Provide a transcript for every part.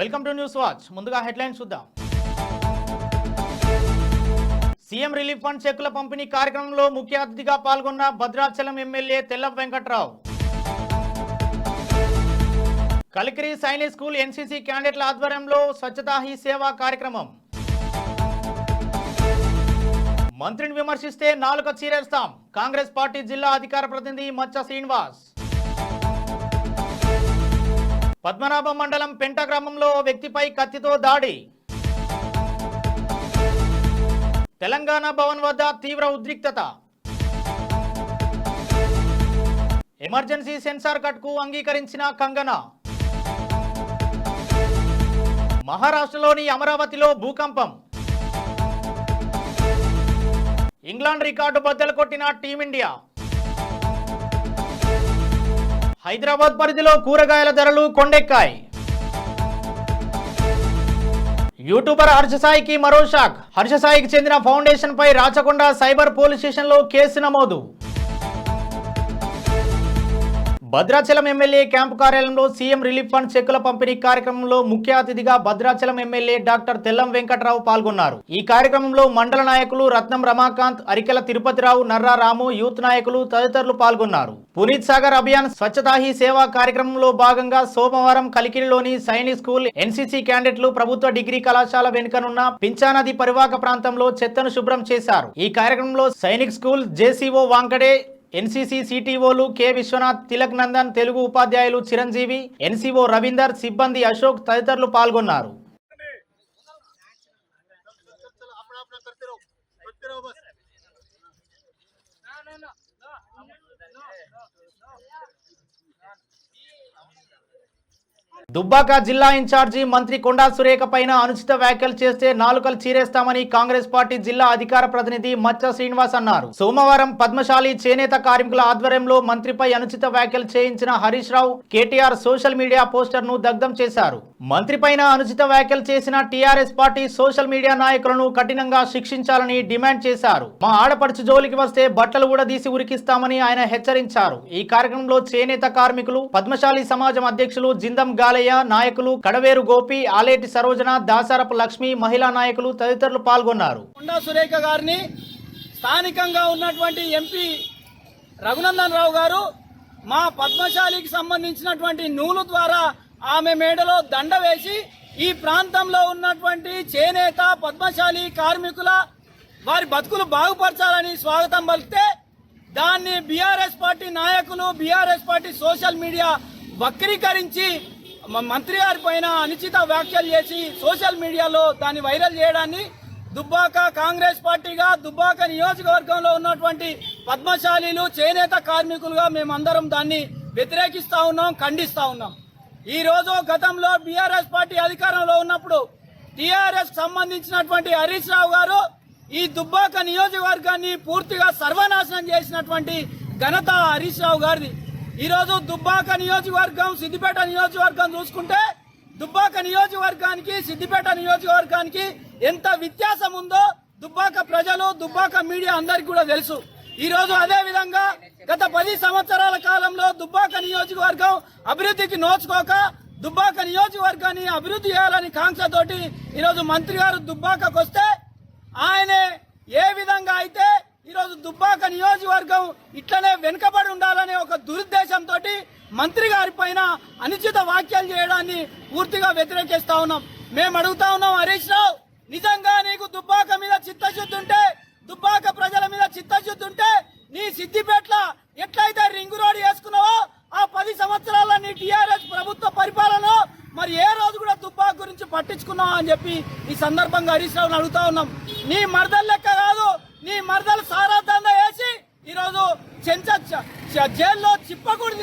Welcome to news watch ముందుగా headlines చూద్దాం. CM relief fund చెక్కుల పంపిణీ కార్యక్రమంలో ముఖ్య అతిథిగా పాల్గొన్న Bhadrachalam MLA Tella Venkatrao. Kalikiri Sainik school NCC క్యాండిడేట్ల ఆధ్వర్యంలో స్వచ్ఛతా హీ సేవా కార్యక్రమం. మంత్రిని విమర్శిస్తే నాలుక చీరేస్తాం. కాంగ్రెస్ పార్టీ జిల్లా అధికార ప్రతినిధి మచ్చ శ్రీనివాస్. పద్మనాభం మండలం పెంట గ్రామంలో వ్యక్తిపై కత్తితో దాడి. తెలంగాణ భవన్ వద్ద తీవ్ర ఉద్రిక్తత. ఎమర్జెన్సీ సెన్సార్ కట్కు అంగీకరించిన కంగన. మహారాష్ట్రలోని అమరావతిలో భూకంపం. ఇంగ్లాండ్ రికార్డు బద్దలు కొట్టిన టీమిండియా. హైదరాబాద్ పరిధిలో కూరగాయల ధరలు కొండెక్కాయి. యూట్యూబర్ హర్షసాయికి మరో షాక్. హర్షసాయికి చెందిన ఫౌండేషన్ పై రాచకొండ సైబర్ పోలీస్ స్టేషన్లో కేసు నమోదు. భద్రాచలం ఎమ్మెల్యే క్యాంపు కార్యాలయంలో సీఎం రిలీఫ్ ఫండ్ చెక్కుల పంపిణీ కార్యక్రమంలో ముఖ్య అతిథిగా భద్రాచలం ఎమ్మెల్యే డాక్టర్ తెల్లం వెంకటరావు పాల్గొన్నారు. ఈ కార్యక్రమంలో మండల నాయకులు రత్నం రమాకాంత్ అరికెల తిరుపతిరావు నర్రా రాము యూత్ నాయకులు తదితరులు పాల్గొన్నారు. పునీత్ సాగర్ అభియాన్ స్వచ్ఛతా హీ సేవా కార్యక్రమంలో భాగంగా సోమవారం కలికిరిలోని సైనిక్ స్కూల్ ఎన్సీసీ క్యాండిడేట్లు ప్రభుత్వ డిగ్రీ కళాశాల వెనుకనున్న పించానది పరివాహక ప్రాంతంలో చెత్తను శుభ్రం చేశారు. ఈ కార్యక్రమంలో Sainik school JCO Wankhede NCC సిటీఓలు K Vishwanath Tilak Nandan Telugu ఉపాధ్యాయులు చిరంజీవి ఎన్సీఓ రవీందర్ సిబ్బంది అశోక్ తదితరులు పాల్గొన్నారు. దుబ్బాక జిల్లా ఇన్ఛార్జి మంత్రి కొండా సురేఖ పైన అనుచిత వ్యాఖ్యలు చేస్తే నాలుకలు చీరేస్తామని కాంగ్రెస్ పార్టీ జిల్లా అధికార ప్రతినిధి మచ్చ శ్రీనివాస్ అన్నారు. సోమవారం పద్మశాలి చేనేత కార్మికుల ఆధ్వర్యంలో మంత్రిపై అనుచిత వ్యాఖ్యలు చేయించిన Harish Rao KTR social media పోస్టర్ను దగ్ధం చేశారు. మంత్రి పైన అనుచిత వ్యాఖ్యలు చేసిన టీఆర్ఎస్ పార్టీ సోషల్ మీడియా నాయకులను కఠినంగా శిక్షించాలని డిమాండ్ చేశారు. మా ఆడపడుచు జోలికి వస్తే బట్టలు కూడా తీసి ఉరికిస్తామని ఆయన హెచ్చరించారు. ఈ కార్యక్రమంలో చేనేత కార్మికులు పద్మశాలి సమాజం అధ్యక్షులు జిందం గాలయ్య నాయకులు కడవేరు గోపి ఆలేటి సరోజన దాసారపు లక్ష్మి మహిళా నాయకులు తదితరులు పాల్గొన్నారు. సురేఖ గారిని స్థానికంగా ఉన్నటువంటి ఎంపీ రఘునందన్ రావు గారు మా పద్మశాలికి సంబంధించినటువంటి నూలు ద్వారా ఆమె మేడలో దండ వేసి ఈ ప్రాంతంలో ఉన్నటువంటి చేనేత పద్మశాలి కార్మికుల వారి బతుకులు బాగుపరచాలని స్వాగతం పలికితే దాన్ని బీఆర్ఎస్ పార్టీ నాయకులు బీఆర్ఎస్ పార్టీ సోషల్ మీడియా వక్రీకరించి మంత్రి గారి పైన అనుచిత వ్యాఖ్యలు చేసి సోషల్ మీడియాలో దాన్ని వైరల్ చేయడాన్ని దుబ్బాక కాంగ్రెస్ పార్టీగా దుబ్బాక నియోజకవర్గంలో ఉన్నటువంటి పద్మశాలీలు చేనేత కార్మికులుగా మేమందరం దాన్ని వ్యతిరేకిస్తా ఉన్నాం ఖండిస్తా ఉన్నాం. ఈ రోజు గతంలో బీఆర్ఎస్ పార్టీ అధికారంలో ఉన్నప్పుడు టీఆర్ఎస్ సంబంధించినటువంటి హరీష్ రావు గారు ఈ దుబ్బాక నియోజకవర్గాన్ని పూర్తిగా సర్వనాశనం చేసినటువంటి ఘనత హరీష్ రావు గారిది. ఈరోజు దుబ్బాక నియోజకవర్గం సిద్దిపేట నియోజకవర్గం చూసుకుంటే దుబ్బాక నియోజకవర్గానికి సిద్దిపేట నియోజకవర్గానికి ఎంత వ్యత్యాసం ఉందో దుబ్బాక ప్రజలు దుబ్బాక మీడియా అందరికీ కూడా తెలుసు. ఈరోజు అదేవిధంగా అదే విధంగా గత పది సంవత్సరాల కాలంలో దుబ్బాక నియోజకవర్గం అభివృద్ధికి నోచుకోక దుబ్బాక నియోజకవర్గాన్ని అభివృద్ధి చేయాలని కాంక్షతోటి ఈరోజు మంత్రి గారు దుబ్బాకకు వస్తే ఆయనే ఏ విధంగా అయితే ఈరోజు దుబ్బాక నియోజకవర్గం ఇట్లనే వెనుకబడి ఉండాలనే ఒక దురుద్దేశంతో మంత్రి గారి పైన అనుచిత వ్యాఖ్యలు చేయడాన్ని పూర్తిగా వ్యతిరేకిస్తా ఉన్నాం. మేము అడుగుతా ఉన్నాం హరీష్ రావు నిజంగా నీకు దుబ్బాక మీద చిత్తశుద్ధి ఉంటే దుబ్బాక ప్రజల మీద చిత్తశుద్ధి ఉంటే నీ సిద్దిపేటల ఎట్లయితే రింగు రోడ్ వేసుకున్నావో ఆ పది సంవత్సరాల నీ టీఆర్ఎస్ ప్రభుత్వ పరిపాలన మరి ఏ రోజు కూడా దుబ్బాక గురించి పట్టించుకున్నావా అని చెప్పి ఈ సందర్భంగా హరీష్ రావును అడుగుతా ఉన్నాం. నీ మరదలు లెక్క కాదు నీ మరదలు సారా దందా వేసి ఈరోజు చెంచ జైల్లో చిప్పకూడు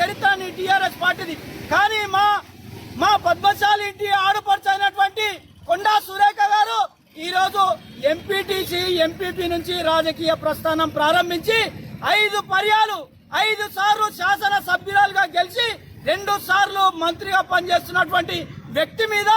చరిత్ర నీ టీఆర్ఎస్ పార్టీది. కానీ మా మా పద్మశాలి ఇంటి ఆడపడుచైనటువంటి కొండా సురేఖ గారు ఈరోజు ఎంపీటీసీ ఎంపీపీ నుంచి రాజకీయ ప్రస్థానం ప్రారంభించి ఐదు పర్యాలు ఐదు సార్లు శాసన సభ్యురాలుగా గెలిచి రెండు సార్లు మంత్రిగా పనిచేస్తున్నటువంటి వ్యక్తి మీద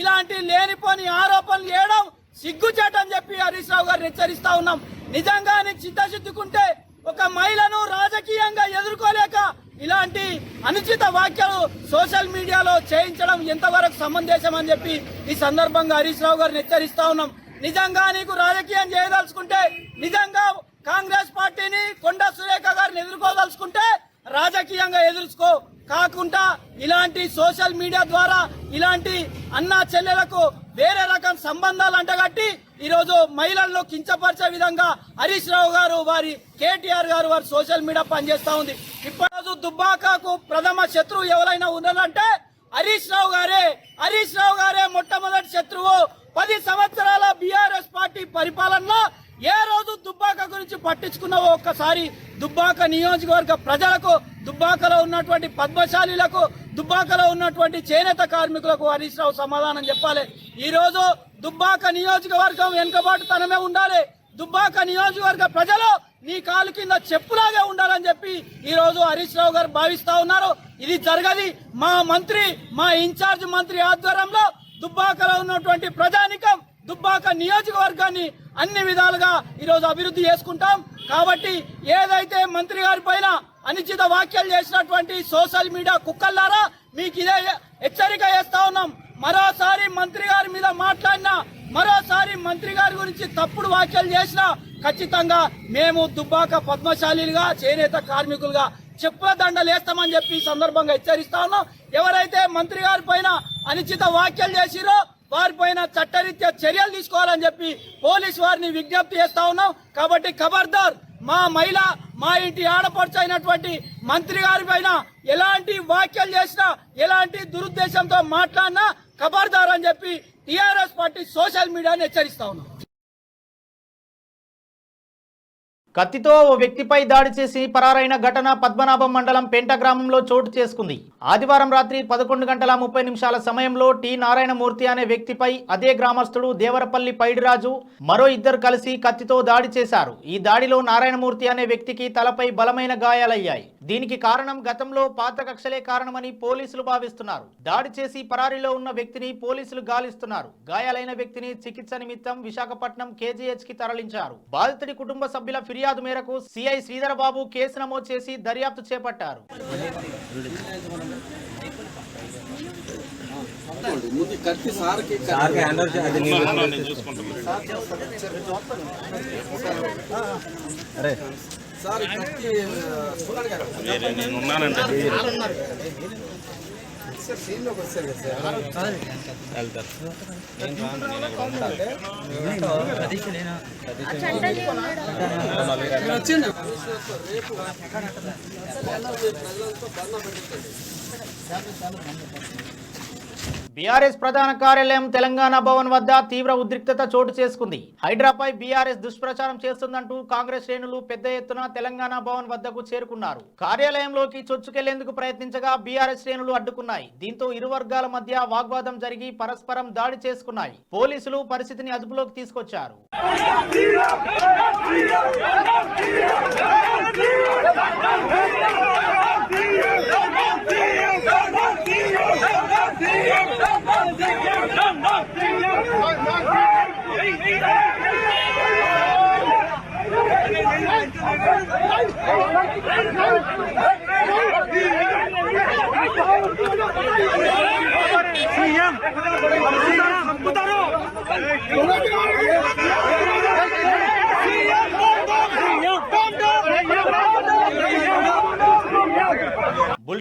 ఇలాంటి లేనిపోని ఆరోపణలు చేయడం సిగ్గుచేటని చెప్పి హరీష్ రావు గారిని హెచ్చరిస్తా ఉన్నాం. నిజంగా చిత్తశుద్ధికుంటే ఒక మహిళను రాజకీయంగా ఎదుర్కోలేక ఇలాంటి అనుచిత వ్యాఖ్యలు సోషల్ మీడియాలో చేయించడం ఎంతవరకు సమంజసం అని చెప్పి ఈ సందర్భంగా హరీష్ రావు గారిని హెచ్చరిస్తా ఉన్నాం. నిజంగా నీకు రాజకీయం చేయదలుచుకుంటే నిజంగా కాంగ్రెస్ పార్టీని కొండా సురేఖ గారిని ఎదుర్కోదలుచుకుంటే రాజకీయంగా ఎదుర్చుకో. కాకుండా ఇలాంటి సోషల్ మీడియా ద్వారా ఇలాంటి అన్నా చెల్లెలకు వేరే రకం సంబంధాలు అంటగట్టి ఈరోజు మహిళలను కించపరిచే విధంగా హరీష్ రావు గారు వారి కేటీఆర్ గారు వారి సోషల్ మీడియా పనిచేస్తా ఉంది. ఇప్పటి దుబ్బాకకు ప్రథమ శత్రువు ఎవరైనా ఉన్నారంటే హరీష్ రావు గారే. హరీష్ రావు గారే మొట్టమొదటి శత్రువు. పది సంవత్సరాల బీఆర్ఎస్ పార్టీ పరిపాలనలో ఏ రోజు దుబ్బాక గురించి పట్టించుకున్నావో ఒక్కసారి దుబ్బాక నియోజకవర్గ ప్రజలకు దుబ్బాకలో ఉన్నటువంటి పద్మశాలీలకు దుబ్బాకలో ఉన్నటువంటి చేనేత కార్మికులకు హరీష్ రావు సమాధానం చెప్పాలి. ఈరోజు దుబ్బాక నియోజకవర్గం వెనుకబాటు తనమే ఉండాలి. దుబ్బాక నియోజకవర్గ ప్రజలు నీ కాలు కింద చెప్పులాగే ఉండాలని చెప్పి ఈరోజు హరీష్ రావు గారు భావిస్తా ఉన్నారు. ఇది జరగది. మా మంత్రి మా ఇన్ఛార్జ్ మంత్రి ఆధ్వర్యంలో దుబ్బాకలో ఉన్నటువంటి ప్రజానికం దుబ్బాక నియోజకవర్గాన్ని అన్ని విధాలుగా ఈరోజు అభివృద్ధి చేసుకుంటాం. కాబట్టి ఏదైతే మంత్రి గారి పైన అనిచిత వ్యాఖ్యలు చేసినటువంటి సోషల్ మీడియా కుక్కల్లారా మీకు ఇదే హెచ్చరిక చేస్తా ఉన్నాం. మరోసారి మంత్రి గారి మీద మాట్లాడినా మరోసారి మంత్రి గారి గురించి తప్పుడు వ్యాఖ్యలు చేసినా ఖచ్చితంగా మేము దుబ్బాక పద్మశాలిలుగా చేనేత కార్మికులుగా చెప్పుల దండలేస్తామని చెప్పి ఈ సందర్భంగా హెచ్చరిస్తా ఉన్నాం. ఎవరైతే మంత్రి గారి పైన అనిచిత వ్యాఖ్యలు చేసిరో వారిపైన చట్టరీత్యా చర్యలు తీసుకోవాలని చెప్పి పోలీస్ వారిని విజ్ఞప్తి చేస్తా ఉన్నాం. కాబట్టి ఖబర్దార్ మా మహిళ మా ఇంటి ఆడపడుచు అయినటువంటి మంత్రి గారి పైన ఎలాంటి వ్యాఖ్యలు చేసినా ఎలాంటి దురుద్దేశంతో మాట్లాడినా ఖబర్దార్ అని చెప్పి టిఆర్ఎస్ పార్టీ సోషల్ మీడియాని హెచ్చరిస్తా ఉన్నాం. కత్తితో ఓ వ్యక్తిపై దాడి చేసి పరారైన ఘటన పద్మనాభం మండలం పెంట గ్రామంలో చోటు చేసుకుంది. ఆదివారం రాత్రి పదకొండు గంటల ముప్పై నిమిషాల సమయంలో టి. నారాయణమూర్తి అనే వ్యక్తిపై అదే గ్రామస్తుడు దేవరపల్లి పైడిరాజు మరో ఇద్దరు కలిసి కత్తితో దాడి చేశారు. ఈ దాడిలో నారాయణమూర్తి అనే వ్యక్తికి తలపై బలమైన గాయాలయ్యాయి. దీనికి కారణం గతంలో పాత కక్షలే కారణమని పోలీసులు భావిస్తున్నారు. దాడి చేసి పరారీలో ఉన్న వ్యక్తిని పోలీసులు గాలిస్తున్నారు. గాయాలైన వ్యక్తిని చికిత్స నిమిత్తం విశాఖపట్నం కేజీహెచ్కి తరలించారు. బాధితుడి కుటుంబ సభ్యుల ఫిర్యాదు మేరకు సిఐ శ్రీధరబాబు కేసు నమోదు చేసి దర్యాప్తు చేపట్టారు. సార్కి హ్యాండ్ ఓవర్ అది నేను అరే వేరే నేను 咱们咱们咱们。బీఆర్ఎస్ ప్రధాన కార్యాలయం తెలంగాణ భవన్ వద్ద తీవ్ర ఉద్రిక్తత చోటు చేసుకుంది. హైడ్రాపై బీఆర్ఎస్ దుష్ప్రచారం చేస్తుందంటూ కాంగ్రెస్ శ్రేణులు పెద్ద ఎత్తున తెలంగాణ భవన్ వద్దకు చేరుకున్నారు. కార్యాలయంలోకి చొచ్చుకెళ్ళేందుకు ప్రయత్నించగా బీఆర్ఎస్ శ్రేణులు అడ్డుకున్నాయి. దీంతో ఇరు వర్గాల మధ్య వాగ్వాదం జరిగి పరస్పరం దాడి చేసుకున్నాయి. పోలీసులు పరిస్థితిని అదుపులోకి తీసుకొచ్చారు. Hey!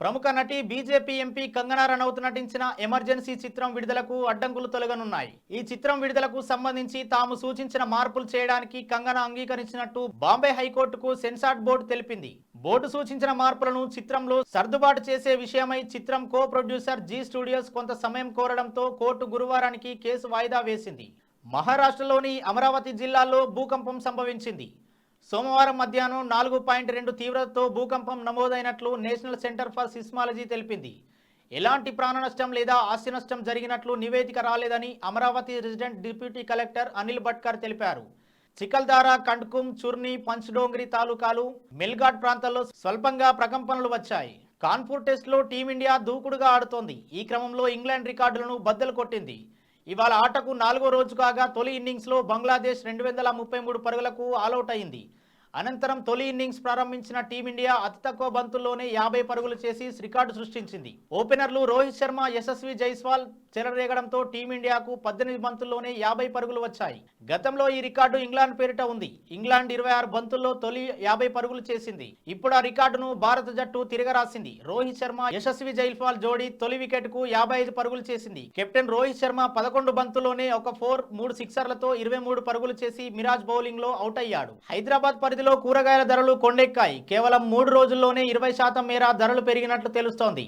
ప్రముఖ నటి బీజేపీ ఎంపీ కంగనా రనౌత్ నటించిన ఎమర్జెన్సీ చిత్రం విడుదలకు అడ్డంకులు తొలగనున్నాయి. ఈ చిత్రం విడుదలకు సంబంధించి తాము సూచించిన మార్పులు చేయడానికి కంగనా అంగీకరించినట్టు బాంబే హైకోర్టుకు సెన్సార్ బోర్డు తెలిపింది. బోర్డు సూచించిన మార్పులను చిత్రంలో సర్దుబాటు చేసే విషయమై చిత్రం కో ప్రొడ్యూసర్ జీ స్టూడియోస్ కొంత సమయం కోరడంతో కోర్టు గురువారానికి కేసు వాయిదా వేసింది. మహారాష్ట్రలోని అమరావతి జిల్లాలో భూకంపం సంభవించింది. సోమవారం మధ్యాహ్నం నాలుగు పాయింట్ రెండు తీవ్రతతో భూకంపం నమోదైనట్లు నేషనల్ సెంటర్ ఫర్ సిస్మాలజీ తెలిపింది. ఎలాంటి ప్రాణ నష్టం లేదా ఆస్తి నష్టం జరిగినట్లు నివేదిక రాలేదని Amravati resident deputy collector Anil Bhatkar తెలిపారు. చికల్దారా కండ్కుం చుర్ని పంచ్డోంగ్రి తాలూకాలు మెల్ఘాట్ ప్రాంతాల్లో స్వల్పంగా ప్రకంపనలు వచ్చాయి. కాన్పూర్ టెస్ట్లో టీమిండియా దూకుడుగా ఆడుతోంది. ఈ క్రమంలో ఇంగ్లాండ్ రికార్డులను బద్దలు కొట్టింది. ఇవాళ ఆటకు నాలుగో రోజు కాగా తొలి ఇన్నింగ్స్లో బంగ్లాదేశ్ రెండు వందల ముప్పై మూడు పరుగులకు ఆలౌట్ అయింది. అనంతరం తొలి ఇన్నింగ్స్ ప్రారంభించిన టీమిండియా అతి తక్కువ బంతుల్లోనే యాభై పరుగులు చేసి రికార్డు సృష్టించింది. ఓపెనర్లు రోహిత్ శర్మ యశస్వి జైస్వాల్ చెలరేగడంతో టీమిండియాకు పద్దెనిమిది బంతుల్లోనే యాభై పరుగులు వచ్చాయి. గతంలో ఈ రికార్డు ఇంగ్లాండ్ పేరిట ఉంది. ఇంగ్లాండ్ ఇరవై ఆరు బంతుల్లో తొలి యాభై పరుగులు చేసింది. ఇప్పుడు ఆ రికార్డును భారత జట్టు తిరగరాసింది. రోహిత్ శర్మ యశస్వి జైస్వాల్ జోడీ తొలి వికెట్కు యాభై ఐదు పరుగులు చేసింది. కెప్టెన్ రోహిత్ శర్మ పదకొండు బంతుల్లోనే ఒక ఫోర్ మూడు సిక్సర్లతో ఇరవై మూడు పరుగులు చేసి మిరాజ్ బౌలింగ్లో అవుట్ అయ్యాడు. హైదరాబాద్ పరిస్థితిలో కూరగాయల ధరలు కొండెక్కాయి. కేవలం మూడు రోజుల్లోనే ఇరవై శాతం మేర ధరలు పెరిగినట్లు తెలుస్తోంది.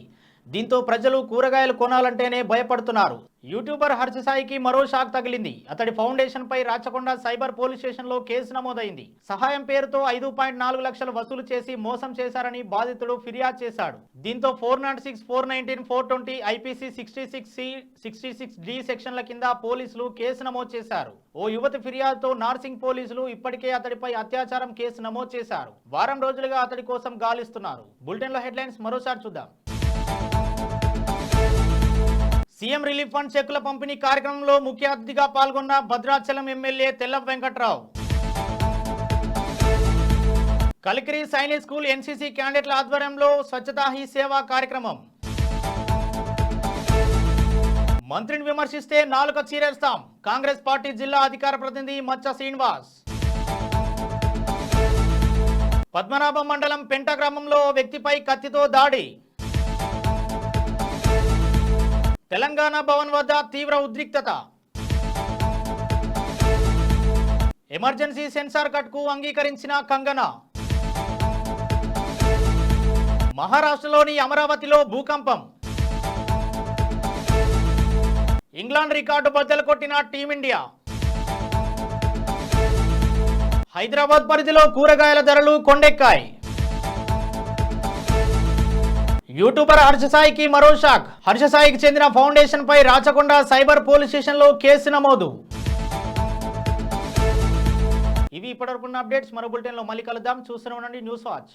దీంతో ప్రజలు కూరగాయలు కొనాలంటేనే భయపడుతున్నారు. యూట్యూబర్ హర్షసాయికి మరో షాక్ తగిలింది. అతడి ఫౌండేషన్ పై రాచకొండ సైబర్ పోలీస్ స్టేషన్లో కేసు నమోదైంది. సహాయం పేరుతో ఐదు పాయింట్ నాలుగు లక్షలు వసూలు చేసి మోసం చేశారని బాధితుడు ఫిర్యాదు చేశాడు. దీంతో four nought six four nineteen four twenty IPC sixty six C sixty six D సెక్షన్ల కింద పోలీసులు కేసు నమోదు చేశారు. ఓ యువతి ఫిర్యాదుతో నార్సింగ్ పోలీసులు ఇప్పటికే అతడిపై అత్యాచారం కేసు నమోదు చేశారు. వారం రోజులుగా అతడి కోసం గాలిస్తున్నారు. బులెటిన్లో హెడ్లైన్స్ మరోసారి చూద్దాం. సీఎం రిలీఫ్ ఫండ్ చెక్కుల పంపిణీ కార్యక్రమంలో ముఖ్య అతిథిగా పాల్గొన్న Bhadrachalam MLA Tella Venkatrao. Kalikiri Sainik school NCC క్యాండిడేట్ల ఆధ్వర్యంలో స్వచ్ఛతా హీ సేవా కార్యక్రమం. మంత్రిని విమర్శిస్తే నాలుక చీరేస్తాం. కాంగ్రెస్ పార్టీ జిల్లా అధికార ప్రతినిధి మచ్చ శ్రీనివాస్. పద్మనాభం మండలం పెంట గ్రామంలో వ్యక్తిపై కత్తితో దాడి. తెలంగాణ భవన్ వద్ద తీవ్ర ఉద్రిక్తత. ఎమర్జెన్సీ సెన్సార్ కట్కు అంగీకరించిన కంగన. మహారాష్ట్రలోని అమరావతిలో భూకంపం. ఇంగ్లాండ్ రికార్డు బద్దలు కొట్టిన టీమిండియా. హైదరాబాద్ పరిధిలో కూరగాయల ధరలు కొండెక్కాయి. యూట్యూబర్ హర్షసాయికి మరో షాక్. హర్షసాయికి చెందిన ఫౌండేషన్ పై రాచకొండ సైబర్ పోలీస్ స్టేషన్లో కేసు నమోదు. ఇవి ఇప్పటివరకున్న అప్డేట్స్. మరో బులెటిన్లో మళ్ళీ కలుద్దాం. చూస్తూనే ఉండండి న్యూస్ వాచ్.